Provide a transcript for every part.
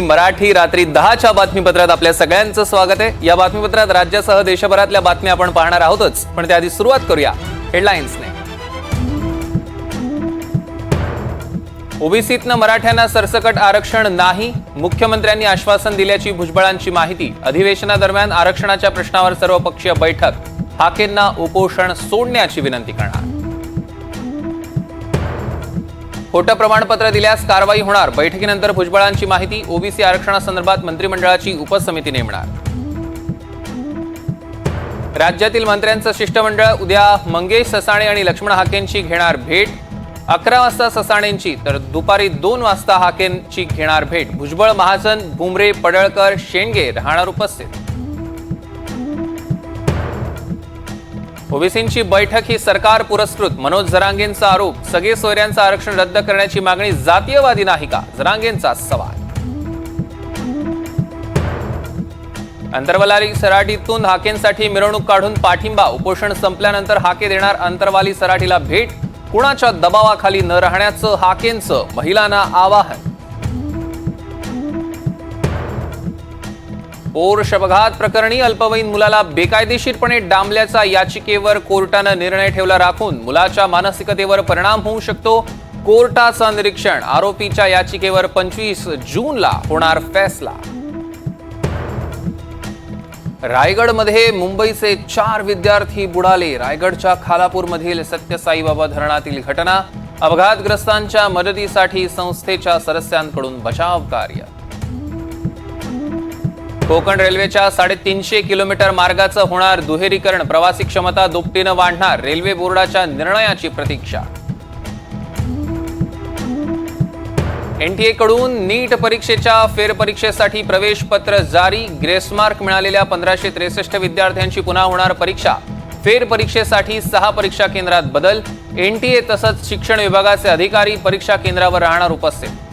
मराठी रात्री दहाच्या बातमीपत्रात आपल्या सगळ्यांचं स्वागत आहे. या बातमीपत्रात राज्यासह देशभरातल्या बातम्या आपण पाहणार आहोतच. पण त्याआधी सुरुवात करूया हेडलाईन्सने ओबीसीतनं मराठ्यांना सरसकट आरक्षण नाही मुख्यमंत्र्यांनी आश्वासन दिल्याची भुजबळांची माहिती. अधिवेशनादरम्यान आरक्षणाच्या प्रश्नावर सर्वपक्षीय बैठक. हाकेंना उपोषण सोडण्याची विनंती करणार. खोटं प्रमाणपत्र दिल्यास कारवाई होणार. बैठकीनंतर भुजबळांची माहिती. ओबीसी आरक्षणासंदर्भात मंत्रिमंडळाची उपसमिती नेमणार. राज्यातील मंत्र्यांचं शिष्टमंडळ उद्या मंगेश ससाणे आणि लक्ष्मण हाकेंची घेणार भेट. अकरा वाजता ससाणेंची तर दुपारी दोन वाजता हाकेंची घेणार भेट. भुजबळ महाजन भुमरे पडळकर शेंडगे राहणार उपस्थित. ओबीसींची बैठक ही सरकार पुरस्कृत. मनोज जरांगेंचा आरोप सगळे सोयऱ्यांचं आरक्षण रद्द करण्याची मागणी जातीयवादी नाही का? जरांगेंचा सवाल. अंतरवलारी सराटीतून हाकेंसाठी मिरवणूक काढून पाठिंबा उपोषण संपल्यानंतर हाके देणार अंतरवाली सराटीला भेट कुणाच्या दबावाखाली न राहण्याचं हाकेंचं महिलांना आवाहन. पोर शपघात प्रकरणी अल्पवयीन मुलाला बेकायदेशीरपणे डांबल्याचा याचिकेवर कोर्टानं निर्णय ठेवला राखून मुलाच्या मानसिकतेवर परिणाम होऊ शकतो. कोर्टाचं निरीक्षण आरोपीच्या याचिकेवर पंचवीस जूनला होणार फैसला. रायगडमध्ये मुंबईचे चार विद्यार्थी बुडाले. रायगडच्या खालापूरमधील सत्यसाईबाबा धरणातील घटना अपघातग्रस्तांच्या मदतीसाठी संस्थेच्या सदस्यांकडून बचाव कार्य कोकण रेल्वेच्या साडेतीनशे किलोमीटर मार्गाचं होणार दुहेरीकरण. प्रवासी क्षमता दुपटीनं वाढणार रेल्वे बोर्डाच्या निर्णयाची प्रतीक्षा. एनटीए कडून नीट परीक्षेच्या फेरपरीक्षेसाठी प्रवेश पत्र जारी ग्रेसमार्क मिळालेल्या पंधराशे त्रेसष्ट विद्यार्थ्यांची पुन्हा होणार परीक्षा. फेरपरीक्षेसाठी सहा परीक्षा केंद्रात बदल. एनटीए तसंच शिक्षण विभागाचे अधिकारी परीक्षा केंद्रावर राहणार उपस्थित.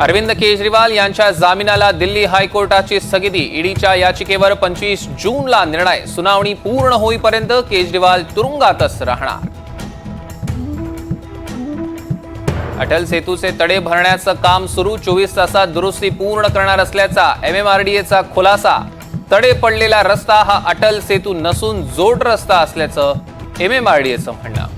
अरविंद केजरीवाल यांच्या जामिनाला दिल्ली हायकोर्टाची स्थगिती. ईडीच्या याचिकेवर पंचवीस जूनला निर्णय. सुनावणी पूर्ण होईपर्यंत केजरीवाल तुरुंगातच राहणार. अटल सेतूचे तडे भरण्याचं काम सुरू. चोवीस तासात दुरुस्ती पूर्ण करणार असल्याचा एमएमआरडीएचा खुलासा. तडे पडलेला रस्ता हा अटल सेतू नसून जोड रस्ता असल्याचं एमएमआरडीएचं म्हणणं.